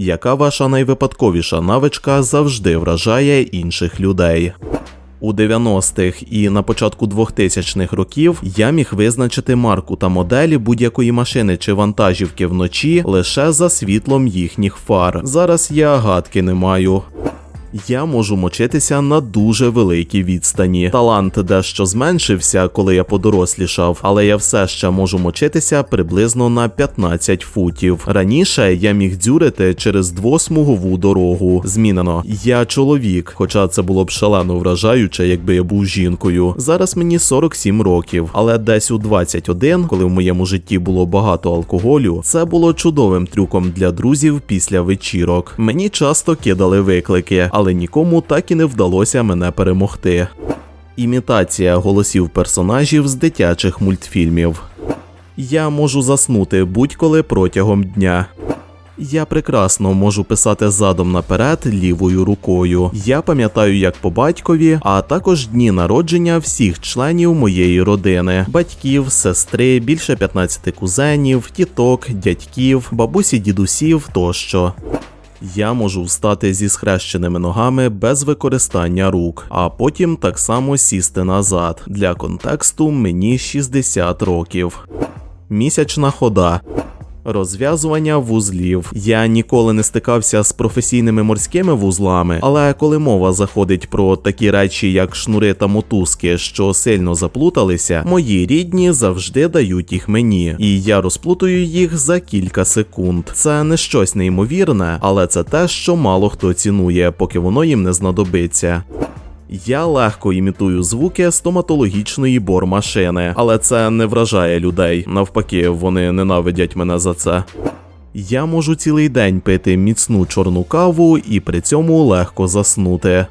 Яка ваша найвипадковіша навичка завжди вражає інших людей? У 90-х і на початку 2000-х років я міг визначити марку та моделі будь-якої машини чи вантажівки вночі лише за світлом їхніх фар. Зараз я гадки не маю. Я можу мочитися на дуже великій відстані. Талант дещо зменшився, коли я подорослішав, але я все ще можу мочитися приблизно на 15 футів. Раніше я міг дзюрити через двосмугову дорогу. Змінено. Я чоловік, хоча це було б шалено вражаюче, якби я був жінкою. Зараз мені 47 років, але десь у 21, коли в моєму житті було багато алкоголю, це було чудовим трюком для друзів після вечірок. Мені часто кидали виклики, але нікому так і не вдалося мене перемогти. Імітація голосів персонажів з дитячих мультфільмів. Я можу заснути будь-коли протягом дня. Я прекрасно можу писати задом наперед лівою рукою. Я пам'ятаю як по батькові, а також дні народження всіх членів моєї родини: батьків, сестри, більше 15 кузенів, тіток, дядьків, бабусі, дідусів тощо. Я можу встати зі схрещеними ногами без використання рук, а потім так само сісти назад. Для контексту мені 60 років. Місячна хода. Розв'язування вузлів. Я ніколи не стикався з професійними морськими вузлами, але коли мова заходить про такі речі, як шнури та мотузки, що сильно заплуталися, мої рідні завжди дають їх мені, і я розплутую їх за кілька секунд. Це не щось неймовірне, але це те, що мало хто цінує, поки воно їм не знадобиться. Я легко імітую звуки стоматологічної бормашини, але це не вражає людей. Навпаки, вони ненавидять мене за це. Я можу цілий день пити міцну чорну каву і при цьому легко заснути.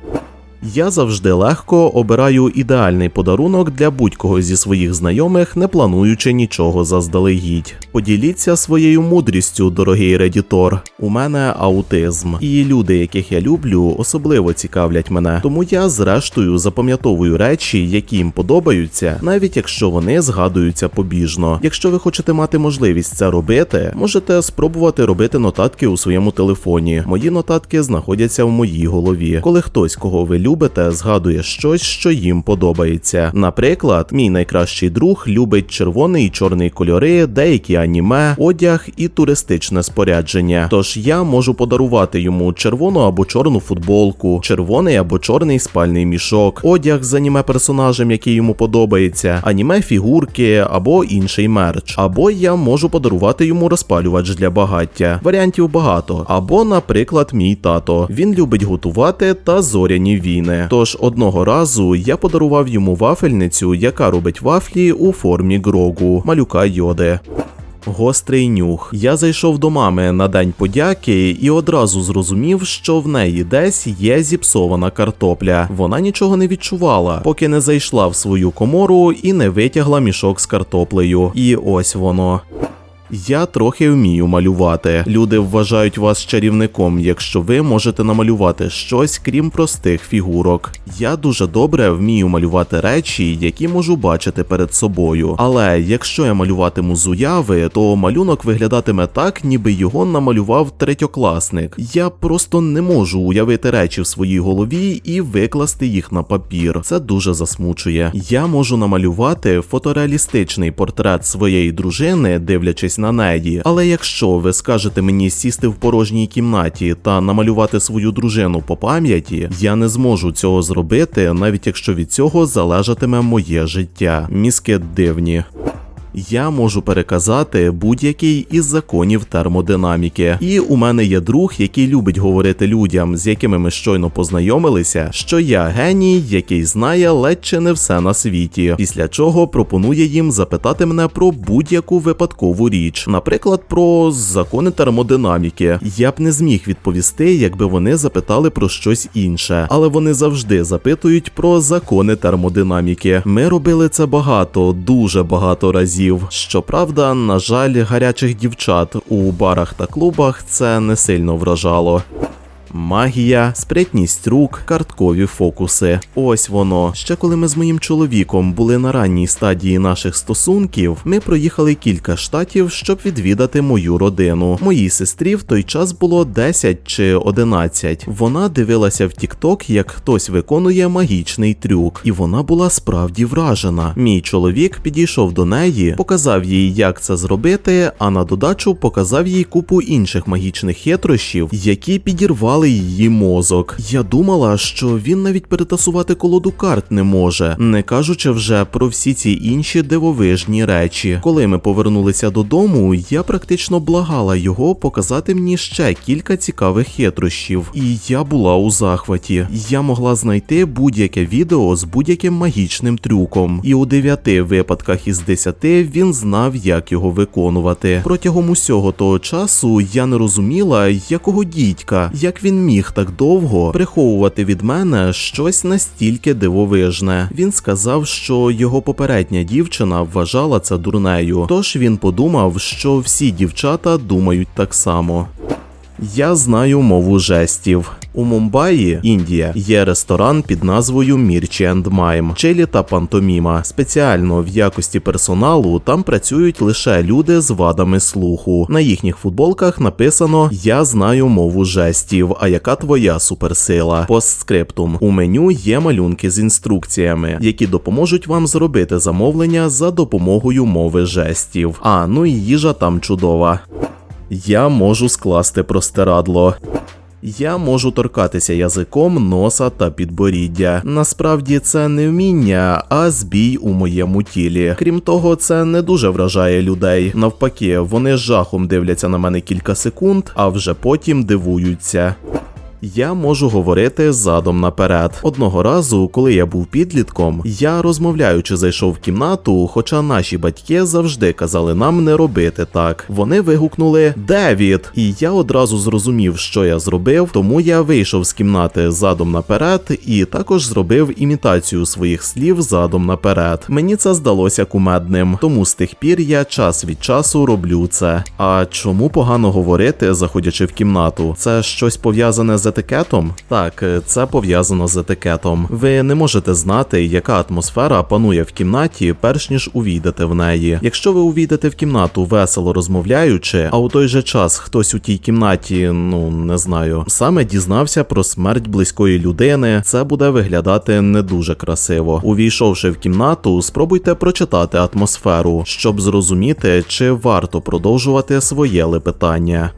Я завжди легко обираю ідеальний подарунок для будь-кого зі своїх знайомих, не плануючи нічого заздалегідь. Поділіться своєю мудрістю, дорогий редітор. У мене аутизм, і люди, яких я люблю, особливо цікавлять мене. Тому я, зрештою, запам'ятовую речі, які їм подобаються, навіть якщо вони згадуються побіжно. Якщо ви хочете мати можливість це робити, можете спробувати робити нотатки у своєму телефоні. Мої нотатки знаходяться в моїй голові. Коли хтось, кого ви любите, згадує щось, що їм подобається. Наприклад, мій найкращий друг любить червоний і чорний кольори, деякі аніме, одяг і туристичне спорядження. Тож я можу подарувати йому червону або чорну футболку, червоний або чорний спальний мішок, одяг з аніме персонажем, який йому подобається, аніме фігурки або інший мерч. Або я можу подарувати йому розпалювач для багаття. Варіантів багато. Або, наприклад, мій тато. Він любить готувати та зоряні війни. Тож одного разу я подарував йому вафельницю, яка робить вафлі у формі грогу, малюка йоди. Гострий нюх. Я зайшов до мами на день подяки і одразу зрозумів, що в неї десь є зіпсована картопля. Вона нічого не відчувала, поки не зайшла в свою комору і не витягла мішок з картоплею. І ось воно. Я трохи вмію малювати. Люди вважають вас чарівником, якщо ви можете намалювати щось крім простих фігурок. Я дуже добре вмію малювати речі, які можу бачити перед собою. Але якщо я малюватиму з уяви, то малюнок виглядатиме так, ніби його намалював третьокласник. Я просто не можу уявити речі в своїй голові і викласти їх на папір. Це дуже засмучує. Я можу намалювати фотореалістичний портрет своєї дружини, дивлячись на неї. Але якщо ви скажете мені сісти в порожній кімнаті та намалювати свою дружину по пам'яті, я не зможу цього зробити, навіть якщо від цього залежатиме моє життя. Мізки дивні. Я можу переказати будь-який із законів термодинаміки. І у мене є друг, який любить говорити людям, з якими ми щойно познайомилися, що я геній, який знає ледь чи не все на світі. Після чого пропонує їм запитати мене про будь-яку випадкову річ, наприклад, про закони термодинаміки. Я б не зміг відповісти, якби вони запитали про щось інше, але вони завжди запитують про закони термодинаміки. Ми робили це багато, дуже багато разів. Щоправда, на жаль, гарячих дівчат у барах та клубах це не сильно вражало. Магія, спрятність рук, карткові фокуси. Ось воно. Ще коли ми з моїм чоловіком були на ранній стадії наших стосунків, ми проїхали кілька штатів, щоб відвідати мою родину. Моїй сестрі в той час було 10 чи 11. Вона дивилася в TikTok, як хтось виконує магічний трюк, і вона була справді вражена. Мій чоловік підійшов до неї, показав їй, як це зробити, а на додачу показав їй купу інших магічних хитрощів, які підірвали її мозок. Я думала, що він навіть перетасувати колоду карт не може, не кажучи вже про всі ці інші дивовижні речі. Коли ми повернулися додому, я практично благала його показати мені ще кілька цікавих хитрощів, і я була у захваті. Я могла знайти будь-яке відео з будь-яким магічним трюком, і у дев'яти випадках із десяти він знав, як його виконувати. Протягом усього того часу я не розуміла, якого дідька, як він міг так довго приховувати від мене щось настільки дивовижне. Він сказав, що його попередня дівчина вважала це дурнею, тож він подумав, що всі дівчата думають так само. Я знаю мову жестів. У Мумбаї, Індія, є ресторан під назвою Мірчі енд Майм, Челі та Пантоміма. Спеціально в якості персоналу там працюють лише люди з вадами слуху. На їхніх футболках написано Я знаю мову жестів. А яка твоя суперсила? Постскриптум. У меню є малюнки з інструкціями, які допоможуть вам зробити замовлення за допомогою мови жестів. А ну і їжа там чудова. Я можу скласти простирадло. Я можу торкатися язиком носа та підборіддя. Насправді це не вміння, а збій у моєму тілі. Крім того, це не дуже вражає людей. Навпаки, вони жахом дивляться на мене кілька секунд, а вже потім дивуються. Я можу говорити задом наперед. Одного разу, коли я був підлітком, я розмовляючи зайшов в кімнату, хоча наші батьки завжди казали нам не робити так. Вони вигукнули Девід, і я одразу зрозумів, що я зробив, тому я вийшов з кімнати задом наперед і також зробив імітацію своїх слів задом наперед. Мені це здалося кумедним, тому з тих пір я час від часу роблю це. А чому погано говорити, заходячи в кімнату? Це щось пов'язане з етикетом? Так, е, це пов'язано з етикетом. Ви не можете знати, яка атмосфера панує в кімнаті, перш ніж увійдете в неї. Якщо ви увійдете в кімнату весело розмовляючи, а у той же час хтось у тій кімнаті, ну не знаю, саме дізнався про смерть близької людини, це буде виглядати не дуже красиво. Увійшовши в кімнату, спробуйте прочитати атмосферу, щоб зрозуміти, чи варто продовжувати своє лепетання.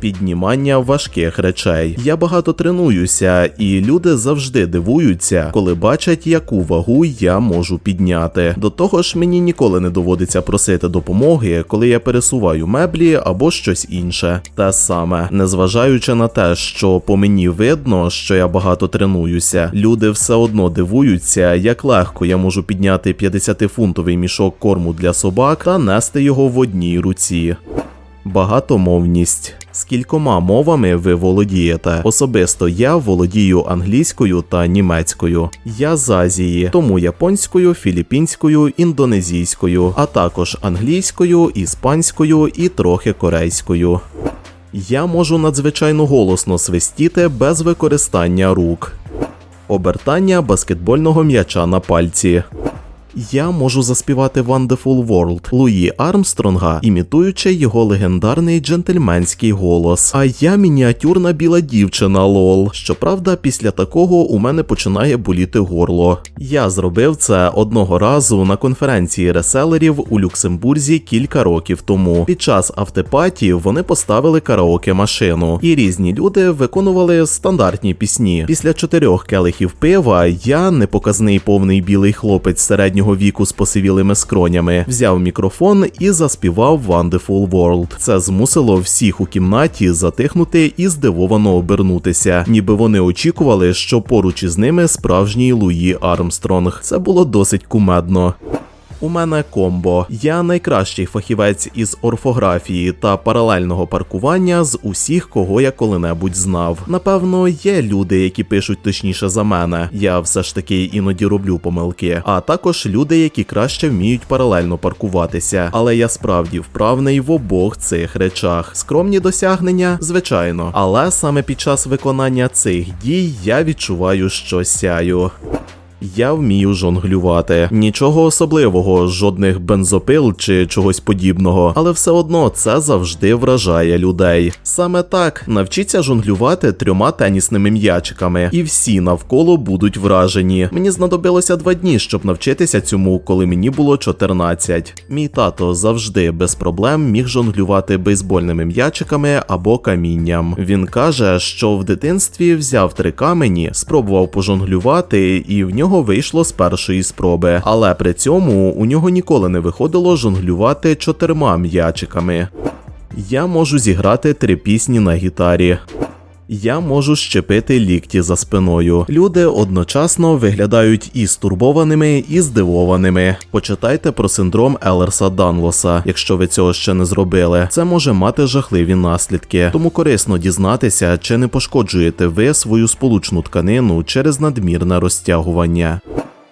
Піднімання важких речей. Я багато тренуюся, і люди завжди дивуються, коли бачать, яку вагу я можу підняти. До того ж, мені ніколи не доводиться просити допомоги, коли я пересуваю меблі або щось інше. Те саме, незважаючи на те, що по мені видно, що я багато тренуюся, люди все одно дивуються, як легко я можу підняти 50-фунтовий мішок корму для собак та нести його в одній руці. Багатомовність. Скількома мовами ви володієте? Особисто я володію англійською та німецькою. Я з Азії, тому японською, філіппінською, індонезійською, а також англійською, іспанською і трохи корейською. Я можу надзвичайно голосно свистіти без використання рук. Обертання баскетбольного м'яча на пальці. Я можу заспівати Wonderful World Луї Армстронга, імітуючи його легендарний джентльменський голос. А я мініатюрна біла дівчина, лол. Щоправда, після такого у мене починає боліти горло. Я зробив це одного разу на конференції реселерів у Люксембурзі кілька років тому. Під час автопаті вони поставили караоке машину, і різні люди виконували стандартні пісні. Після чотирьох келихів пива я, непоказний повний білий хлопець середнього віку з посивілими скронями, взяв мікрофон і заспівав Wonderful World. Це змусило всіх у кімнаті затихнути і здивовано обернутися, ніби вони очікували, що поруч із ними справжній Луї Армстронг. Це було досить кумедно. У мене комбо. Я найкращий фахівець із орфографії та паралельного паркування з усіх, кого я коли-небудь знав. Напевно, є люди, які пишуть точніше за мене. Я все ж таки іноді роблю помилки. А також люди, які краще вміють паралельно паркуватися. Але я справді вправний в обох цих речах. Скромні досягнення, звичайно. Але саме під час виконання цих дій я відчуваю, що сяю. Я вмію жонглювати. Нічого особливого, жодних бензопил чи чогось подібного, але все одно це завжди вражає людей. Саме так навчіться жонглювати трьома тенісними м'ячиками, і всі навколо будуть вражені. Мені знадобилося два дні, щоб навчитися цьому, коли мені було 14. Мій тато завжди без проблем міг жонглювати бейсбольними м'ячиками або камінням. Він каже, що в дитинстві взяв три камені, спробував пожонглювати, і в нього вийшло з першої спроби. Але при цьому у нього ніколи не виходило жонглювати чотирма м'ячиками. Я можу зіграти три пісні на гітарі. Я можу щепити лікті за спиною. Люди одночасно виглядають і стурбованими, і здивованими. Почитайте про синдром Елерса Данлоса, якщо ви цього ще не зробили. Це може мати жахливі наслідки, тому корисно дізнатися, чи не пошкоджуєте ви свою сполучну тканину через надмірне розтягування.